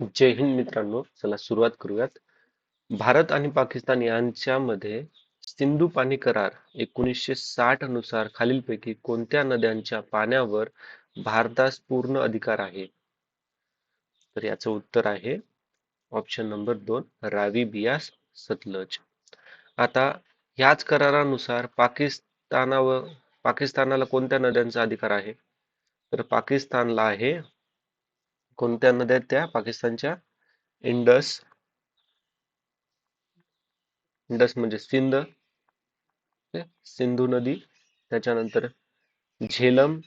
जय हिंद मित्रांनो चला सुरुवात करूयात. भारत आणि पाकिस्तान यांच्यामध्ये सिंधू पाणी करार एकोणीसशे साठनुसार खालीलपैकी कोणत्या नद्यांच्या पाण्यावर भारतास पूर्ण अधिकार आहे? तर याचं उत्तर आहे ऑप्शन नंबर दोन रावी बियास सतलज. आता ह्याच करारानुसार पाकिस्तानावर पाकिस्तानाला कोणत्या नद्यांचा अधिकार आहे? तर पाकिस्तानला आहे कोणत्या नद्या आहेत त्या? पाकिस्तानच्या? इंडस. इंडस म्हणजे सिंध. सिंधू नदी. त्याच्यानंतर झेलम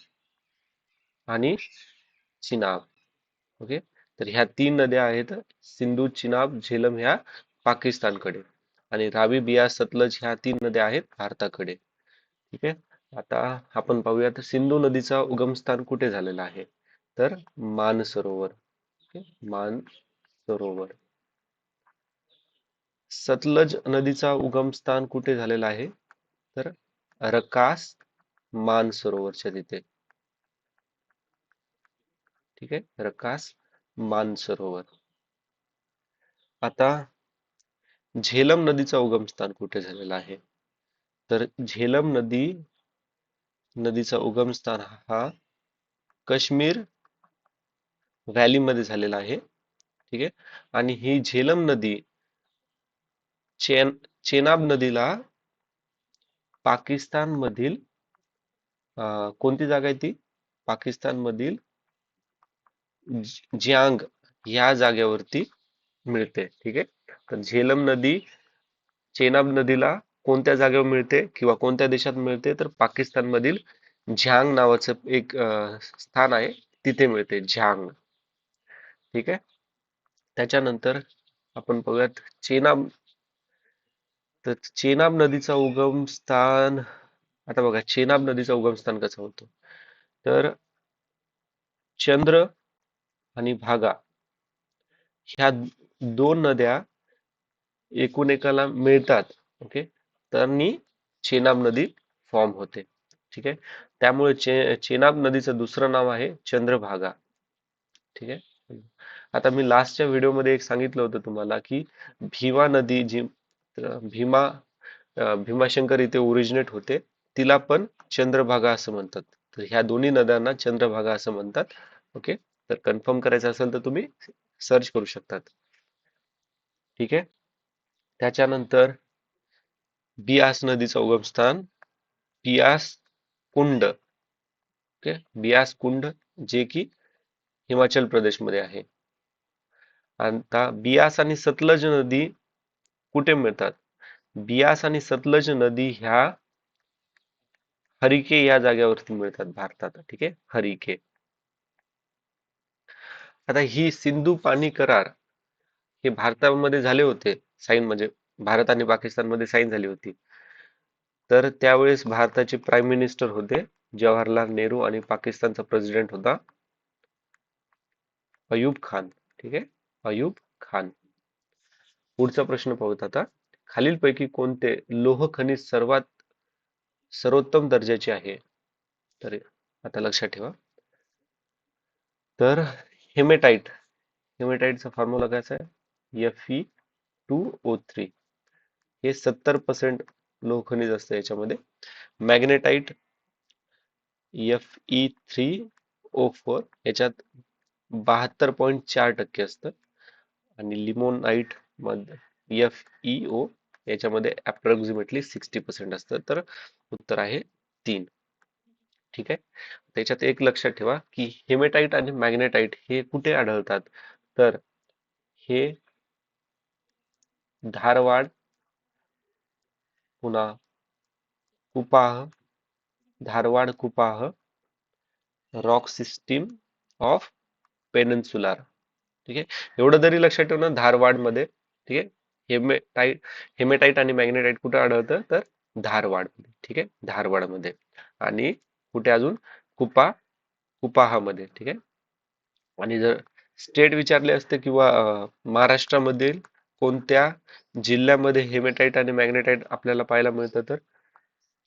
आणि चिनाब. ओके. तर ह्या तीन नद्या आहेत सिंधू चिनाब झेलम ह्या पाकिस्तानकडे. आणि रावी बिया सतलज ह्या तीन नद्या आहेत भारताकडे. ठीक आहे? आता आपण पाहूयात सिंधू नदीचा उगमस्थान कुठे झालेला आहे? तर मानसरोवर. मान सरोवर सतलज नदीचा उगम स्थान कुठे झालेला आहे? तर रकास मानसरोवरच्या तिथे. ठीक आहे? रकास मानसरोवर. आता झेलम नदीचा उगमस्थान कुठे झालेला आहे? तर झेलम नदी नदीचा उगमस्थान हा काश्मीर व्हॅलीमध्ये झालेला आहे. ठीक आहे? आणि ही झेलम नदी चेन चेनाब नदीला पाकिस्तान मधील कोणती जागा आहे ती? पाकिस्तान मधील ज्यांग या जागेवरती मिळते. ठीक आहे? तर झेलम नदी चेनाब नदीला कोणत्या जागेवर मिळते किंवा कोणत्या देशात मिळते? तर पाकिस्तान मधील झांग नावाचं एक स्थान आहे. तिथे मिळते झ्यांग. ठीक आहे? त्याच्यानंतर आपण बघूयात चेनाब तर चेनाब नदीचा उगम स्थान आता बघा चेनाब नदीचा उगम स्थान कसं होतो? तर चंद्र आणि भागा ह्या दोन नद्या एकूण एकाला मिळतात ओके? त्यांनी चेनाब नदी फॉर्म होते ठीक आहे? त्यामुळे चे चेनाब नदीचं दुसरं नाव आहे चंद्रभागा ठीक आहे? आता मी लास्टच्या व्हिडिओमध्ये एक सांगितलं होतं तुम्हाला की भीमा नदी जी भीमा भीमाशंकर इथे ओरिजिनेट होते तिला पण चंद्रभागा असं म्हणतात. तर ह्या दोन्ही नद्यांना चंद्रभागा असं म्हणतात. ओके तर कन्फर्म करायचं असेल तर तुम्ही सर्च करू शकतात. ठीक आहे? त्याच्यानंतर बियास नदीचं उगमस्थान बियास कुंड. ओके बियास कुंड जे की हिमाचल प्रदेशमध्ये आहे. आता बियास आणि सतलज नदी कुठे मिळतात? बियास आणि सतलज नदी ह्या हरिके या जागेवरती मिळतात भारतात ठीक आहे? हरिके. आता ही सिंधू पाणी करार हे भारतामध्ये झाले होते. साईन म्हणजे भारत आणि पाकिस्तानमध्ये साईन झाली होती. तर त्यावेळेस भारताचे प्राईम मिनिस्टर होते जवाहरलाल नेहरू आणि पाकिस्तानचा प्रेसिडेंट होता. अयूब खान ठीक आहे? अयूब खान. पुढचा प्रश्न पाहूत आता. खालीलपैकी कोणते लोह खनिज सर्वात सर्वोत्तम दर्जाचे आहे? तर आता लक्षात ठेवा. तर हेमेटाईट हेमेटाईटचा फॉर्म्युला कसा आहे? F E two O three हे सत्तर पर्सेंट लोह खनिज असतं याच्यामध्ये. Magnetite F E three O four याच्यात बहात्तर पॉईंट चार टक्के असतं. आणि लिमोनाइटमध्ये एफ ई ओ याच्यामध्ये अप्रॉक्झिमेटली सिक्स्टी पर्सेंट असतं. तर उत्तर आहे तीन. ठीक आहे? त्याच्यात एक लक्षात ठेवा की हेमेटाइट आणि मॅग्नेटाइट हे कुठे आढळतात? तर हे धारवाड पुन्हा Cuddapah Dharwad Cuddapah rock system of peninsular. ठीक आहे? एवढं जरी लक्षात ठेवणं धारवाडमध्ये ठीक आहे? हेमेटाईट हेमेटाईट आणि मॅग्नेटाइट कुठं आढळतं? तर धारवाडमध्ये ठीक आहे? धारवाडमध्ये. आणि कुठे अजून? कुपा कुपाहामध्ये ठीक आहे? आणि जर स्टेट विचारले असते किंवा महाराष्ट्रामधील कोणत्या जिल्ह्यामध्ये हेमेटाईट आणि मॅग्नेटाइट आपल्याला पाहायला मिळतं तर?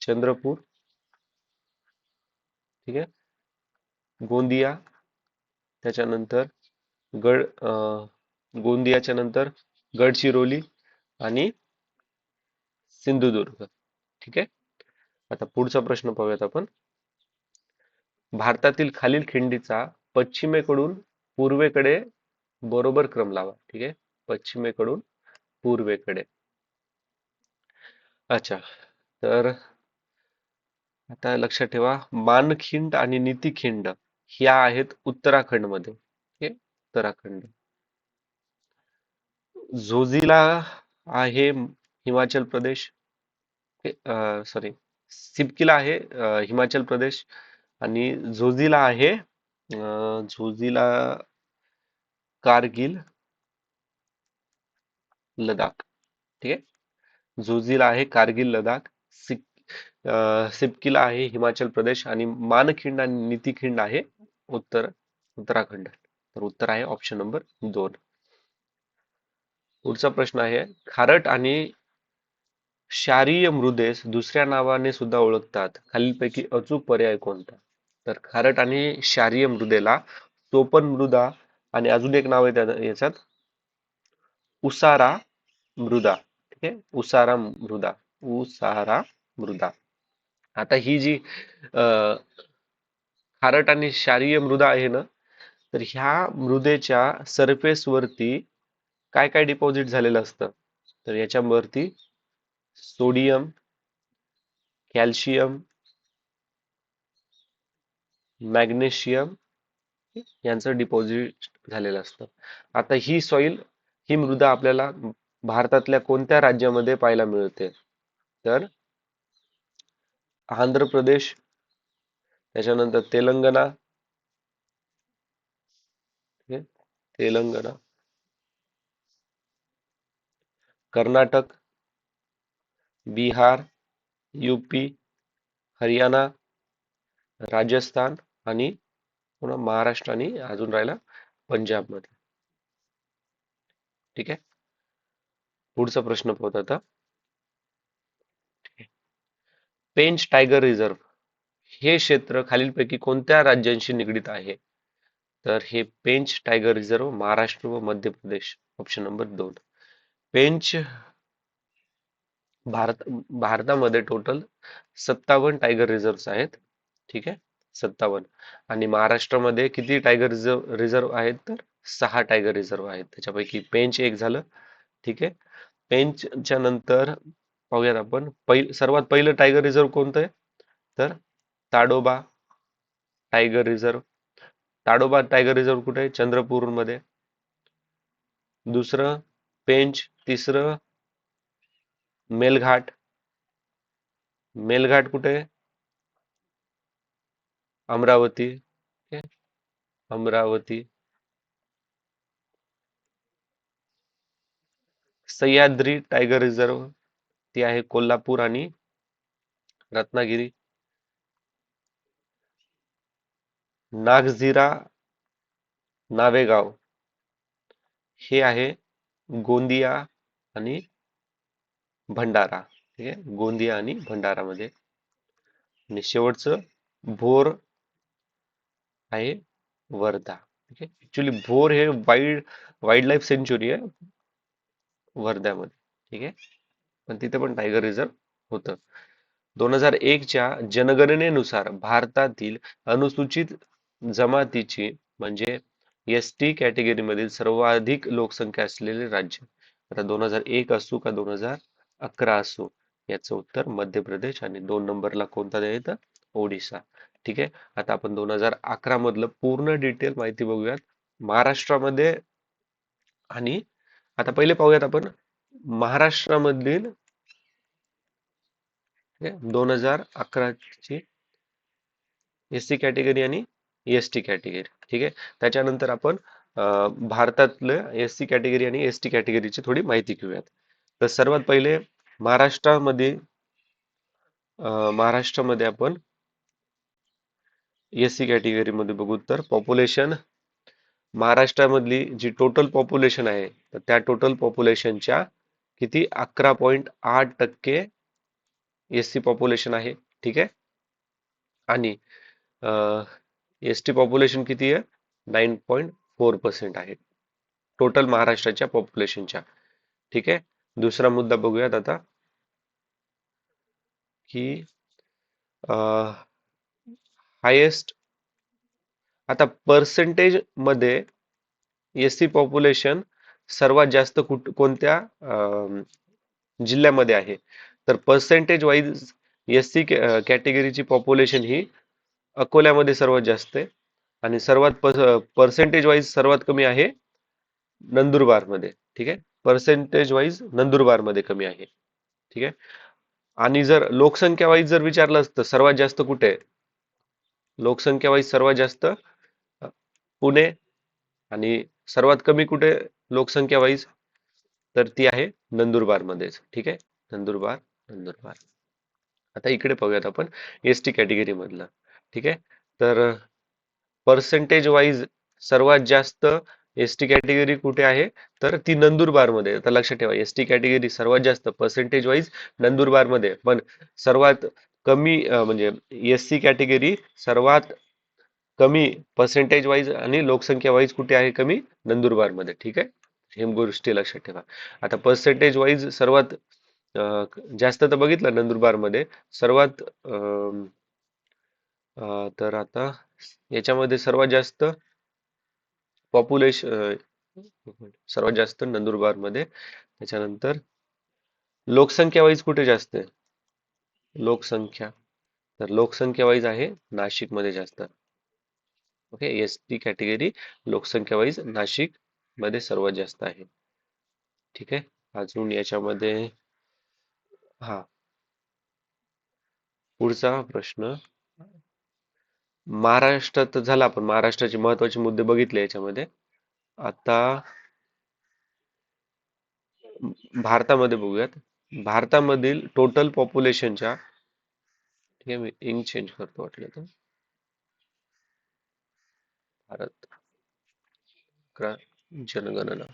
चंद्रपूर. ठीक आहे? गोंदिया. त्याच्यानंतर गड गोंदियाच्या नंतर गडचिरोली आणि सिंधुदुर्ग. ठीक आहे? आता पुढचा प्रश्न पाहूयात आपण. भारतातील खालील खिंडीचा पश्चिमेकडून पूर्वेकडे बरोबर क्रम लावा. ठीक आहे? पश्चिमेकडून पूर्वेकडे. अच्छा. तर आता लक्षात ठेवा. मानखिंड आणि नीतीखिंड. ह्या आहेत उत्तराखंडमध्ये उत्तराखंड. झोजिला आहे हिमाचल प्रदेश. सॉरी सिपकीला आहे हिमाचल प्रदेश. आणि झोजिला आहे अं, झोजिला कारगिल लडाख ठीक आहे? झोजिला आहे कारगिल लडाख सिक सिपकीला आहे हिमाचल प्रदेश. आणि मानखिंड आणि नीतिखिंड आहे उत्तर उत्तराखंड. तर उत्तर आहे ऑप्शन नंबर दोन. पुढचा प्रश्न आहे खारट आणि क्षारीय मृदेस दुसऱ्या नावाने सुद्धा ओळखतात. खालीलपैकी अचूक पर्याय कोणता? तर खारट आणि क्षारीय मृदेला सोपन मृदा आणि अजून एक नाव आहे याच्यात उसारा मृदा. ठीक आहे? उसारा मृदा. उसारा मृदा. आता ही जी अं, खारट आणि क्षारीय मृदा आहे ना तर ह्या मृदेच्या सरफेस वरती काय काय डिपॉझिट झालेलं असतं? तर याच्यावरती सोडियम कॅल्शियम मॅग्नेशियम यांचं डिपॉझिट झालेलं असतं. आता ही सॉइल ही मृदा आपल्याला भारतातल्या कोणत्या राज्यामध्ये पाहायला मिळते? तर आंध्र प्रदेश त्याच्यानंतर तेलंगणा. तेलंगणा. कर्नाटक. बिहार. यूपी हरियाणा. राजस्थान आणि पुन्हा महाराष्ट्र आणि अजून राहिला पंजाबमध्ये ठीक आहे? पुढचा प्रश्न पाहत आता. पेंच टायगर रिझर्व हे क्षेत्र खालीलपैकी कोणत्या राज्यांशी निगडीत आहे? तर हे पेंच टायगर रिझर्व महाराष्ट्र व मध्य प्रदेश. ऑप्शन नंबर दोन. पेंच भारत भारतामध्ये टोटल सत्तावन्न टायगर रिझर्व आहेत. ठीक आहे? सत्तावन्न. आणि महाराष्ट्रामध्ये किती टायगर रिझर्व रिझर्व आहेत तर? सहा टायगर रिझर्व आहेत. त्याच्यापैकी पेंच एक झालं. ठीक आहे? पेंचच्या नंतर पाहूयात आपण. पहिल सर्वात पहिलं टायगर रिझर्व कोणतं आहे? तर Tadoba tiger reserve Tadoba tiger reserve कुठे चंद्रपूर मध्ये दुसरं पेंच, तिसरं मेलघाट. मेलघाट कुठे अमरावती. अमरावती. सह्याद्री टायगर रिझर्व ती आहे कोल्हापूर आणि रत्नागिरी. नागझिरा नावेगाव. हे आहे गोंदिया आणि भंडारा. ठीक आहे गोंदिया आणि भंडारा मध्ये आणि शेवटचं भोर आहे वर्धा. ठीक आहे? ऍक्च्युली भोर हे वाईल्ड वाईल्ड लाईफ सेंच्युरी आहे वर्ध्यामध्ये. ठीक आहे? पण तिथे पण टायगर रिझर्व होतं. दोन हजार एकच्या जनगणनेनुसार भारतातील अनुसूचित जमातीची म्हणजे एस टी कॅटेगरीमधील सर्वाधिक लोकसंख्या असलेले राज्य. आता दोन हजार एक असू का दोन हजार अकरा असू याचं उत्तर मध्य प्रदेश आणि दोन नंबरला कोणता द्यायचं ओडिसा. ठीक आहे? आता आपण दोन हजार अकरा मधलं पूर्ण डिटेल माहिती बघूयात. महाराष्ट्रामध्ये आणि आता पहिले पाहूयात आपण महाराष्ट्रामधील दोन हजार अकराची एस सी कॅटेगरी आणि एस टी कॅटेगरी ठीक आहे? त्याच्यानंतर आपण भारतातलं एस सी कॅटेगरी आणि एस टी कॅटेगरीची थोडी माहिती घेऊयात. तर सर्वात पहिले महाराष्ट्रामध्ये महाराष्ट्रामध्ये आपण एस सी कॅटेगरी मध्ये बघू तर पॉप्युलेशन महाराष्ट्रामधली जी टोटल पॉप्युलेशन आहे तर त्या टोटल पॉप्युलेशनच्या किती? अकरा पॉईंट आठ टक्के एस सी पॉप्युलेशन आहे ठीक आहे? आणि एस टी पॉप्युलेशन किती आहे? नाईन पॉईंट फोर पर्सेंट आहे. टोटल महाराष्ट्राच्या पॉप्युलेशनच्या ठीक आहे? दुसरा मुद्दा बघूयात आता. की हायेस्ट आता पर्सेंटेजमध्ये एस सी पॉप्युलेशन सर्वात जास्त कुठ कोणत्या जिल्ह्यामध्ये आहे? तर पर्सेंटेज वाईज एस सी कॅटेगरीची पॉप्युलेशन ही अकोल्यामध्ये सर्वात जास्त आहे. आणि सर्वात पर्सेंटेज वाईज सर्वात कमी आहे नंदुरबारमध्ये. ठीक आहे? पर्सेंटेज वाईज नंदुरबारमध्ये कमी आहे. ठीक आहे? आणि जर लोकसंख्या वाईज जर विचारलं असतं सर्वात जास्त कुठे? आहे लोकसंख्या वाईज सर्वात जास्त पुणे आणि सर्वात कमी कुठे लोकसंख्या वाईज तर ती आहे नंदुरबारमध्येच. ठीक आहे? नंदुरबार नंदुरबार. आता इकडे पाहूयात आपण एस टी कॅटेगरी मधलं. ठीक आहे? तर पर्सेंटेज वाईज सर्वात जास्त एस टी कॅटेगरी कुठे आहे? तर ती नंदुरबारमध्ये. आहे. आता लक्षात ठेवा एस टी कॅटेगरी सर्वात जास्त पर्सेंटेज वाईज नंदुरबारमध्ये. पण सर्वात कमी म्हणजे एस सी कॅटेगरी सर्वात कमी पर्सेंटेज वाईज आणि लोकसंख्या वाईज कुठे आहे कमी? नंदुरबारमध्ये. ठीक आहे? हे गोष्टी लक्षात ठेवा. आता पर्सेंटेज वाईज सर्वात जास्त तर बघितलं नंदुरबारमध्ये. सर्वात तर आता याच्यामध्ये सर्वात जास्त पॉप्युलेशन सर्वात जास्त नंदुरबारमध्ये. त्याच्यानंतर लोकसंख्या वाईज कुठे जास्त आहे? लोकसंख्या. तर लोकसंख्या वाईज आहे नाशिकमध्ये जास्त. ओके एस टी कॅटेगरी लोकसंख्या वाईज नाशिकमध्ये सर्वात जास्त आहे. ठीक आहे? अजून याच्यामध्ये हा. पुढचा प्रश्न. महाराष्ट्रात झाला आपण महाराष्ट्राचे महत्त्वाचे मुद्दे बघितले याच्यामध्ये. आता भारतामध्ये बघूयात. भारतामधील टोटल पॉप्युलेशनच्या ठीक आहे मी इंक चेंज करतो वाटलं तर. भारत जनगणना.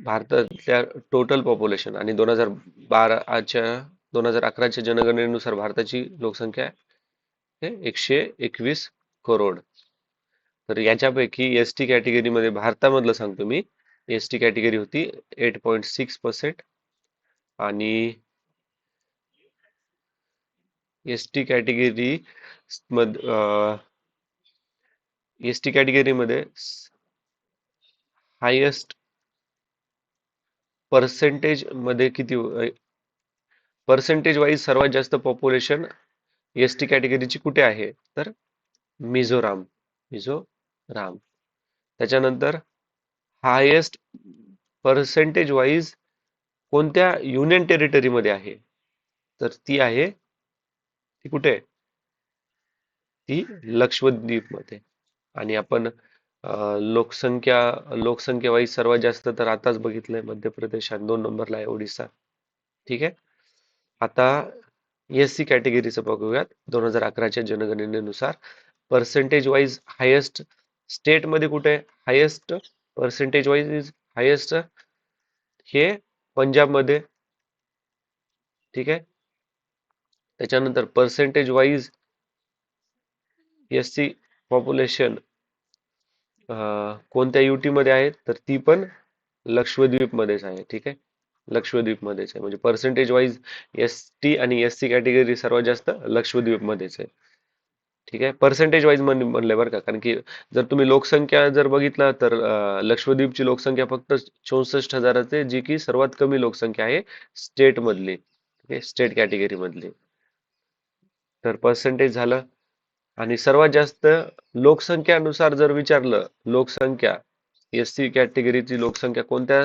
भारतातल्या टोटल पॉप्युलेशन आणि दोन हजार बाराच्या दोन हजार अकराच्या जनगणनेनुसार भारताची लोकसंख्या हे एकशे एकवीस करोड. तर याच्यापैकी एस टी कॅटेगरीमध्ये भारतामधलं सांगतो मी. एस टी कॅटेगरी होती एट पॉईंट सिक्स पर्सेंट आणि एस टी कॅटेगरी मध एस टी कॅटेगरीमध्ये हायेस्ट पर्सेंटेजमध्ये किती पर्सेंटेज वाईज सर्वात जास्त पॉप्युलेशन एस टी कॅटेगरीची कुठे आहे? तर मिझोराम मिझोराम. त्याच्यानंतर हायेस्ट पर्सेंटेज वाईज कोणत्या युनियन टेरिटरीमध्ये आहे? तर ती आहे ती कुठे? आहे? ती लक्षद्वीपमध्ये. आणि आपण लोकसंख्या लोकसंख्या वाईज सर्वात जास्त तर आताच बघितलंय मध्य प्रदेश आणि दोन नंबरला आहे ओडिसा. ठीक आहे? आता एस सी कॅटेगरीचं बघूयात. दोन हजार अकराच्या जनगणनेनुसार पर्सेंटेज वाईज हायेस्ट स्टेटमध्ये कुठे highest percentage wise is highest हे पंजाबमध्ये ठीक आहे? त्याच्यानंतर percentage wise S C population कोणत्या युटीमध्ये आहे? तर ती पण लक्षद्वीप मध्येच आहे. ठीक आहे? लक्षद्वीपमध्येच आहे. म्हणजे पर्सेंटेज वाईज एस टी आणि एस सी कॅटेगरी सर्वात जास्त लक्षद्वीपमध्येच आहे. ठीक आहे? पर्सेंटेज वाईज म्हणले बरं का. कारण की जर तुम्ही लोकसंख्या जर बघितला तर लक्षद्वीपची लोकसंख्या फक्त चौसष्ट हजाराचे आहे जी की सर्वात कमी लोकसंख्या आहे स्टेट मधली. ठीक आहे? स्टेट कॅटेगरी मधली. तर पर्सेंटेज झालं. आणि सर्वात जास्त लोकसंख्यानुसार जर विचारलं लोकसंख्या एस सी कॅटेगरीची लोकसंख्या कोणत्या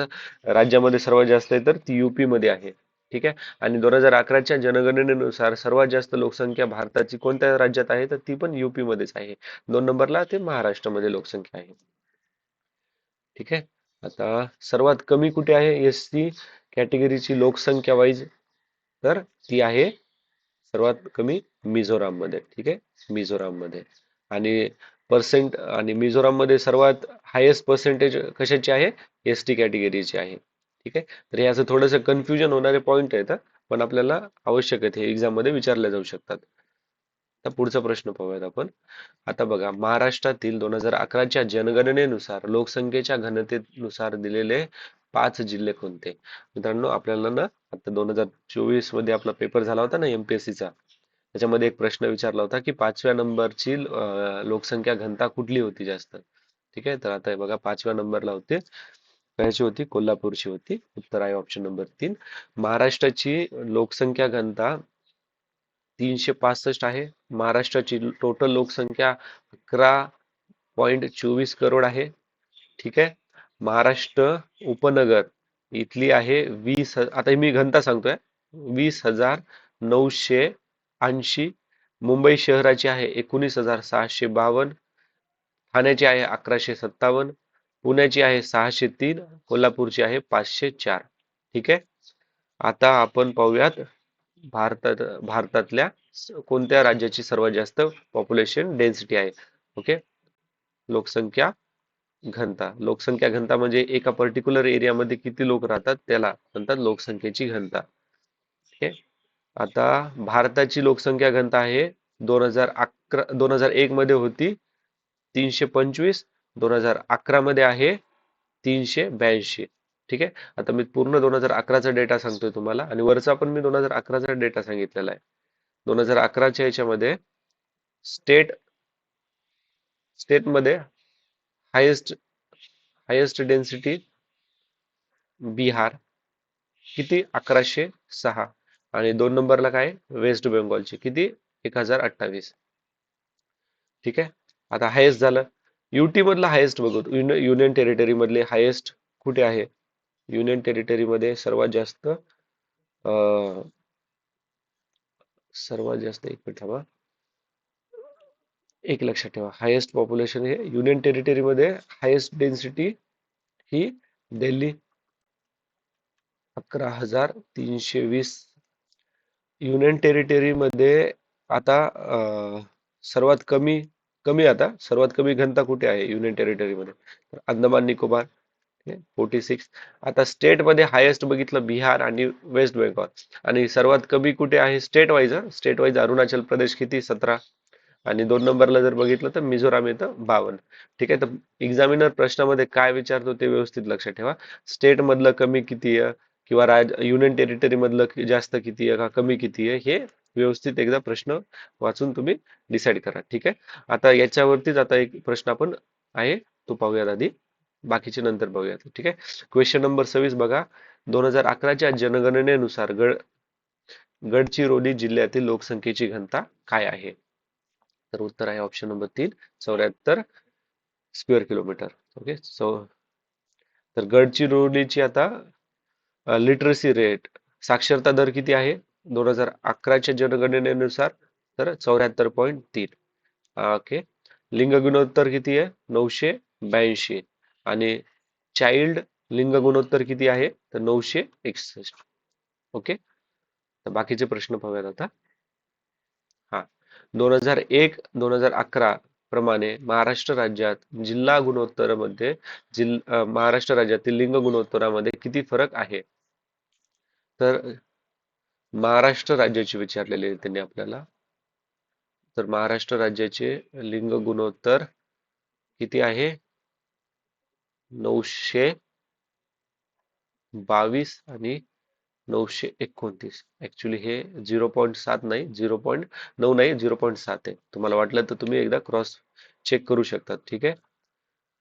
राज्यामध्ये सर्वात जास्त आहे तर ती युपी मध्ये आहे. ठीक आहे? आणि दोन हजार अकराच्या जनगणनेनुसार सर्वात जास्त लोकसंख्या भारताची कोणत्या राज्यात आहे तर ती पण युपी मध्येच आहे. दोन नंबरला ते महाराष्ट्रामध्ये लोकसंख्या आहे. ठीक आहे? आता सर्वात कमी कुठे आहे एस सी कॅटेगरीची लोकसंख्या वाईज तर ती आहे सर्वात कमी मिझोराममध्ये ठीक आहे? मिझोराममध्ये आणि पर्सेंट आणि मिझोराममध्ये सर्वात हायेस्ट पर्सेंटेज कशाची आहे? एस टी कॅटेगरीची आहे. ठीक आहे? तर हे असं थोडंसं कन्फ्युजन होणारे पॉईंट आहेत पण आपल्याला आवश्यक आहेत. हे एक्झाममध्ये विचारले जाऊ शकतात. आता पुढचा प्रश्न पाहूयात आपण. आता बघा महाराष्ट्रातील दोन हजार अकराच्या जनगणनेनुसार लोकसंख्येच्या घनतेनुसार दिलेले पाच जिल्हे कोणते? मित्रांनो आपल्याला ना आता दोन हजार चोवीसमध्ये आपला पेपर झाला होता ना एमपीएससीचा चा. त्याच्यामध्ये एक प्रश्न विचारला होता की पाचव्या नंबरची लोकसंख्या घनता कुठली होती जास्त? ठीक आहे? तर आता हे बघा पाचव्या नंबरला होते. कशाची होती? कोल्हापूरची होती. उत्तर आहे ऑप्शन नंबर तीन. महाराष्ट्राची लोकसंख्या घनता तीनशे पासष्ट आहे. महाराष्ट्राची टोटल लोकसंख्या अकरा पॉइंट चोवीस करोड आहे. ठीक आहे? महाराष्ट्र उपनगर इथली आहे वीस आता मी घनता सांगतोय. वीस हजार नऊशे ऐंशी मुंबई शहराची आहे एकोणीस हजार सहाशे बावन्न ठाण्याची आहे अकराशे सत्तावन्न पुण्याची आहे सहाशे तीन कोल्हापूरची आहे पाचशे चार. ठीक आहे? आता आपण पाहूयात भारतात भारतातल्या कोणत्या राज्याची सर्वात जास्त पॉप्युलेशन डेन्सिटी आहे? ओके लोकसंख्या घनता. लोकसंख्या घनता म्हणजे एका पर्टिक्युलर एरियामध्ये किती लोक राहतात? त्याला म्हणतात लोकसंख्येची घनता. ठीक आहे आता भारताची लोकसंख्या घनता आहे दोन हजार अकरा दोन हजार एक मध्ये होती तीनशे पंचवीस दोन हजार अकरा मध्ये आहे तीनशे ब्याऐंशी. ठीक आहे? आता मी पूर्ण दोन हजार अकराचा डेटा सांगतोय तुम्हाला आणि वरचा पण मी दोन हजार अकराचा डेटा सांगितलेला आहे. दोन हजार अकराच्या याच्यामध्ये स्टेट स्टेटमध्ये हायेस्ट हायेस्ट डेन्सिटी बिहार किती? अकराशे सहा. आणि दोन नंबरला काय? वेस्ट बेंगॉलची किती? एक हजार अठ्ठावीस. ठीक आहे? आता हायेस्ट झालं. युटी मधला हायेस्ट बघू. युनियन टेरिटरी मधले हायेस्ट कुठे आहे? युनियन टेरिटरी मध्ये सर्वात जास्त सर्वात जास्त एक मिनिट थांबा. एक लक्षात ठेवा. हायेस्ट पॉप्युलेशन हे युनियन टेरिटरी मध्ये हायेस्ट डेन्सिटी ही दिल्ली. अकरा हजार तीनशे वीस युनियन टेरिटरी मध्ये आता सर्वात कमी कमी आता सर्वात कमी घनता कुठे आहे युनियन टेरिटरीमध्ये? तर अंदमान निकोबार फोर्टी सिक्स. आता स्टेटमध्ये हायेस्ट बघितलं बिहार आणि वेस्ट बेंगॉल. आणि सर्वात कमी कुठे आहे state wise state wise Arunachal Pradesh किती? सतरा. आणि दोन नंबरला जर बघितलं तर मिझोराम येतं बावन्न. ठीक आहे तर एक्झामिनर प्रश्नामध्ये काय विचारतो ते व्यवस्थित लक्षात ठेवा. स्टेट मधलं कमी किती आहे? किंवा राज युनियन टेरिटरी मधलं जास्त किती आहे का कमी किती आहे हे व्यवस्थित एकदा प्रश्न वाचून तुम्ही डिसाईड करा. ठीक आहे? आता याच्यावरतीच आता एक प्रश्न आपण आहे तो पाहूयात आधी. बाकीचे नंतर पाहूयात. ठीक आहे? क्वेश्चन नंबर सव्वीस बघा. दोन हजार अकराच्या जनगणनेनुसार गड गडचिरोली जिल्ह्यातील लोकसंख्येची घनता काय आहे? तर उत्तर आहे ऑप्शन नंबर तीन चौऱ्याहत्तर स्क्वेअर किलोमीटर ओके सो तर गडचिरोलीची आता लिटरसी रेट साक्षरता दर किती आहे? दोन हजार अकराच्या जनगणनेनुसार तर चौऱ्याहत्तर पॉईंट तीन. ओके लिंग गुणोत्तर किती आहे? नऊशे ब्याऐंशी. आणि चाइल्ड लिंग गुणोत्तर किती आहे? तर नऊशे एकसष्ट. ओके तर बाकीचे प्रश्न पाहूयात आता. हा. दोन हजार एक दोन हजार अकरा प्रमाणे महाराष्ट्र राज्यात जिल्हा गुणोत्तरमध्ये जिल्हा महाराष्ट्र राज्यातील लिंग गुणोत्तरामध्ये किती फरक आहे? तर महाराष्ट्र राज्याची विचारलेले आहे त्यांनी आपल्याला. तर महाराष्ट्र राज्याचे लिंग गुणोत्तर किती आहे? नऊशे बावीस आणि नऊशे एकोणतीस. ऍक्च्युली हे झिरो पॉईंट सात नाही झिरो पॉईंट नऊ नाही झिरो पॉईंट सात आहे. तुम्हाला वाटलं तर तुम्ही एकदा क्रॉस चेक करू शकता ठीक आहे?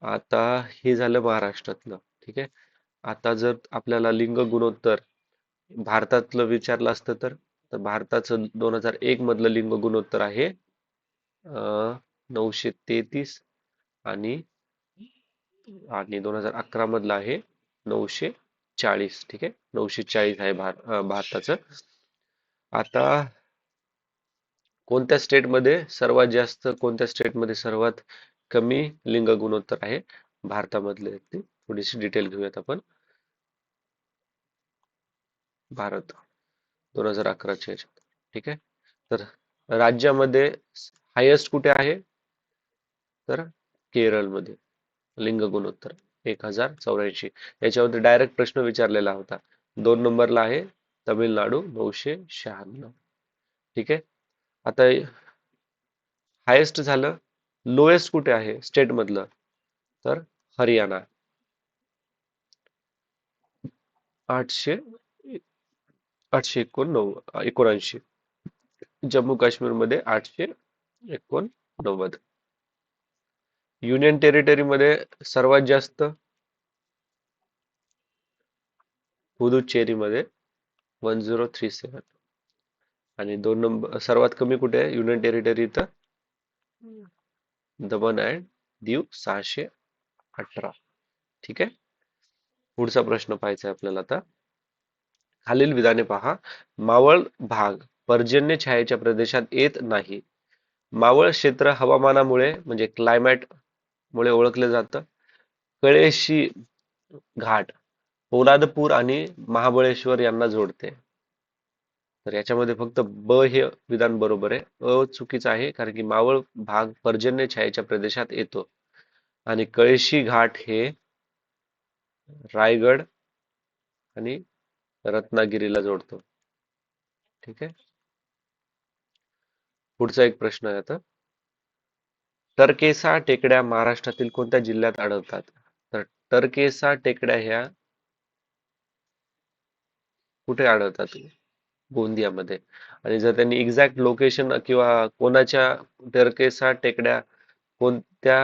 आता हे झालं महाराष्ट्रातलं ठीक आहे? आता जर आपल्याला लिंग गुणोत्तर भारतातलं विचारलं असतं तर तर भारताचं दोन हजार एक मधलं लिंग गुणोत्तर आहे नऊशे तेहतीस आणि आणि दोन हजार अकरा मधलं आहे नऊशे चाळीस ठीक आहे? नऊशे चाळीस आहे भार भारताचं. आता कोणत्या स्टेटमध्ये सर्वात जास्त कोणत्या स्टेटमध्ये सर्वात कमी लिंग गुणोत्तर आहे? भारतामधले थोडीशी डिटेल घेऊयात आपण. भारत दोन हजार अकराच्या ठीक आहे? तर राज्यामध्ये हायेस्ट कुठे आहे? तर केरळमध्ये. लिंग गुणोत्तर एक हजार चौऱ्याऐंशी. याच्यामध्ये डायरेक्ट प्रश्न विचारलेला होता. दोन नंबरला आहे तमिळनाडू नऊशे शहाण्णव. ठीक आहे? आता हायेस्ट झालं. लोएस्ट कुठे आहे? स्टेट मधलं. तर हरियाणा. आठशे आठशे एकोणनव्वद एकोणऐंशी. जम्मू काश्मीरमध्ये आठशे एकोणनव्वद. युनियन टेरिटरी मध्ये सर्वात जास्त पुदुचेरी मध्ये वन झिरो थ्री सेवन आणि दोन नंबर सर्वात कमी कुठे आहे? युनियन टेरिटरी इथं? दमन अँड दीव सहाशे अठरा. ठीक आहे? पुढचा प्रश्न पाहायचा आहे आपल्याला आता. खालील विधाने पहा. मावळ भाग पर्जन्य छायेच्या प्रदेशात येत नाही. मावळ क्षेत्र हवामानामुळे म्हणजे क्लायमॅट मुळे ओळखले जातं. कळेशी घाट पोलादपूर आणि महाबळेश्वर यांना जोडते. तर याच्यामध्ये फक्त ब हे विधान बरोबर आहे. अ चुकीचं आहे कारण की मावळ भाग पर्जन्य छायेच्या प्रदेशात येतो. आणि कळेशी घाट हे रायगड आणि रत्नागिरीला जोडतो. ठीक आहे? पुढचा एक प्रश्न आहे आता. टरकेसा टेकड्या महाराष्ट्रातील कोणत्या जिल्ह्यात आढळतात? तर टरकेसा टेकड्या ह्या कुठे आढळतात? गोंदियामध्ये. आणि जर त्यांनी एक्झॅक्ट लोकेशन किंवा कोणाच्या टरकेसा टेकड्या कोणत्या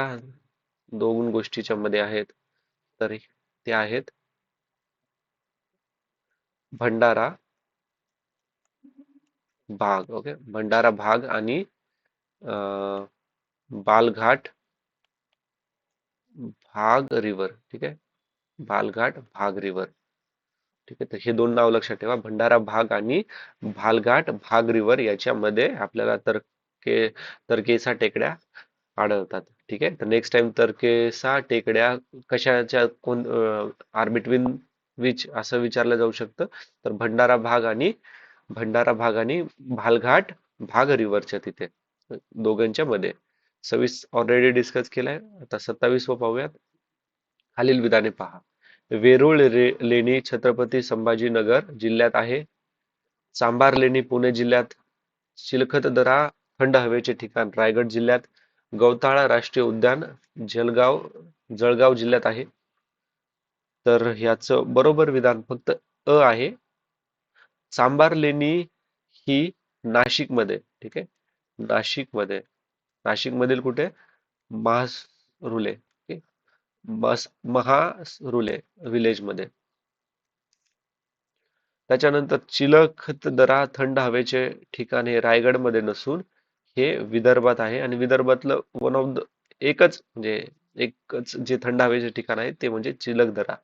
दोन गोष्टीच्या मध्ये आहेत तर ते आहेत भंडारा भाग ओके? भंडारा भाग आणि बालघाट भाग रिव्हर ठीक आहे? बालघाट भाग रिव्हर ठीक आहे? तर हे दोन नाव लक्षात ठेवा. भंडारा भाग आणि भालघाट भाग रिव्हर याच्यामध्ये आपल्याला तरके तरकेसा टेकड्या आढळतात ठीक आहे? तर नेक्स्ट टाइम तरकेसा टेकड्या कशाच्या कोण आर बिटवीन विच असं विचारलं जाऊ शकतं. तर भंडारा भाग आणि भंडारा भाग आणि भालघाट भाग रिव्हरच्या तिथे दोघांच्या मध्ये. सव्वीस ऑलरेडी डिस्कस केलाय. आता सत्तावीस व पाहूयात. खालील विधाने पहा. वेरूळ रे- लेणी छत्रपती संभाजीनगर जिल्ह्यात आहे. चांबार लेणी पुणे जिल्ह्यात. चिलखतदरा थंड हवेचे ठिकाण रायगड जिल्ह्यात. गवताळा राष्ट्रीय उद्यान जलगाव जळगाव जिल्ह्यात आहे. तर ह्याचं बरोबर विधान फक्त अ आहे. सांबार लेणी ही नाशिकमध्ये ठीक आहे? नाशिकमध्ये नाशिक मधील कुठे रुले बस महारुले विलेजमध्ये त्याच्यानंतर चिलखतदरा थंड हवेचे ठिकाण हे रायगडमध्ये नसून हे विदर्भात आहे आणि विदर्भातलं वन ऑफ द एकच म्हणजे एकच जे थंड हवेचे ठिकाण आहे ते म्हणजे चिलक दरा.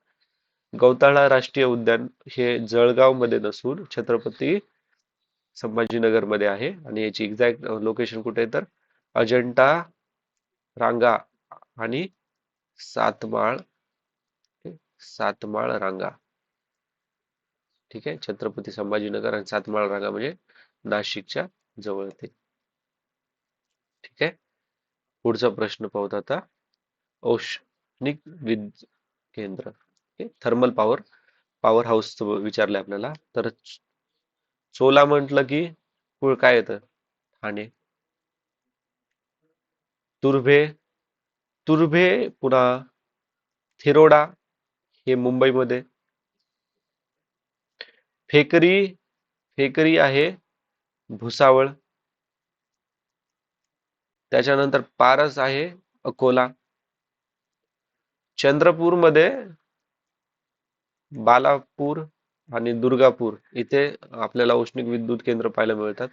गौताळा राष्ट्रीय उद्यान हे जळगावमध्ये नसून छत्रपती संभाजीनगरमध्ये आहे. आणि याची एक्झॅक्ट लोकेशन कुठे आहे तर अजंठा रांगा आणि सातमाळ सातमाळ रांगा. ठीक आहे? छत्रपती संभाजीनगर आणि सातमाळ रांगा म्हणजे नाशिकच्या जवळ येते ठीक आहे? पुढचा प्रश्न पाहूत आता औष्णिक विद्युत केंद्र. थर्मल पॉवर पॉवर हाऊस विचारले आपल्याला. तर चोला म्हटलं की कुळ काय येतं? ठाणे. तुर्भे तुर्भे पुन्हा थिरोडा हे मुंबईमध्ये. फेकरी फेकरी आहे भुसावळ. त्याच्यानंतर पारस आहे अकोला. चंद्रपूरमध्ये बालापूर आणि दुर्गापूर इथे आपल्याला औष्णिक विद्युत केंद्र पाहायला मिळतात.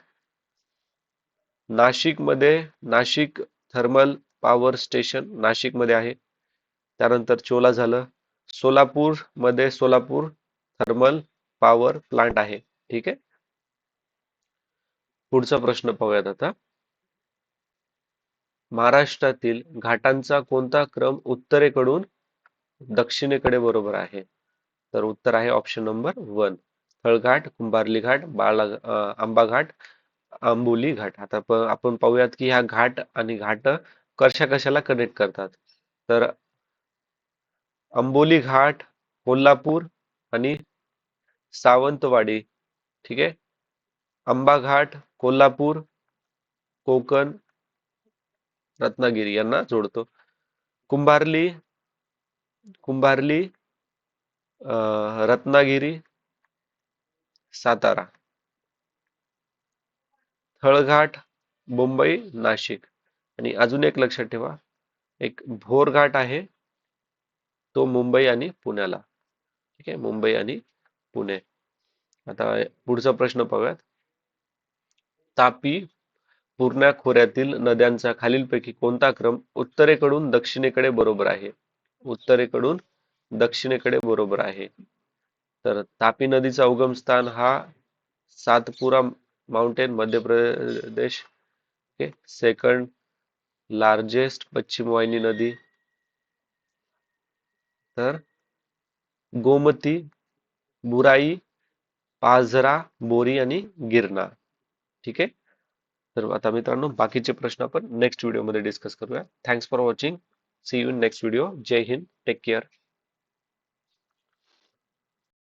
नाशिकमध्ये नाशिक थर्मल पॉवर स्टेशन नाशिकमध्ये आहे. त्यानंतर चोला झालं. सोलापूरमध्ये सोलापूर थर्मल पॉवर प्लांट आहे. ठीक आहे? पुढचा प्रश्न पाहूयात आता. महाराष्ट्रातील घाटांचा कोणता क्रम उत्तरेकडून दक्षिणेकडे बरोबर आहे? तर उत्तर आहे option number one Thalghat Kumbharli Ghat बाळा आंबा घाट आंबोली घाट आता आपण पाहूयात की ह्या घाट आणि घाट कशा कशाला कनेक्ट करतात. तर आंबोली घाट कोल्हापूर आणि सावंतवाडी. ठीक आहे? आंबा घाट कोल्हापूर कोकण रत्नागिरी यांना जोडतो. कुंभारली कुंभारली रत्नागिरी सातारा. थळघाट मुंबई नाशिक. आणि अजून एक लक्षात ठेवा एक भोरघाट आहे तो मुंबई आणि पुण्याला. ठीक आहे? मुंबई आणि पुणे. आता पुढचा प्रश्न पाहूयात. तापी पूर्णा खोऱ्यातील नद्यांचा खालीलपैकी कोणता क्रम उत्तरेकडून दक्षिणेकडे बरोबर आहे? उत्तरेकडून दक्षिणेकडे बरोबर आहे. तर तापी नदीचा उगम स्थान हा Satpura mountain Madhya Pradesh second largest पश्चिम वाहिनी नदी. तर गोमती बुराई पाझरा बोरी आणि गिरणा ठीक? आहे तर आता मित्रांनो बाकीचे प्रश्न आपण नेक्स्ट व्हिडिओमध्ये डिस्कस करूया. Thanks for watching see you in next video Jai Hind take care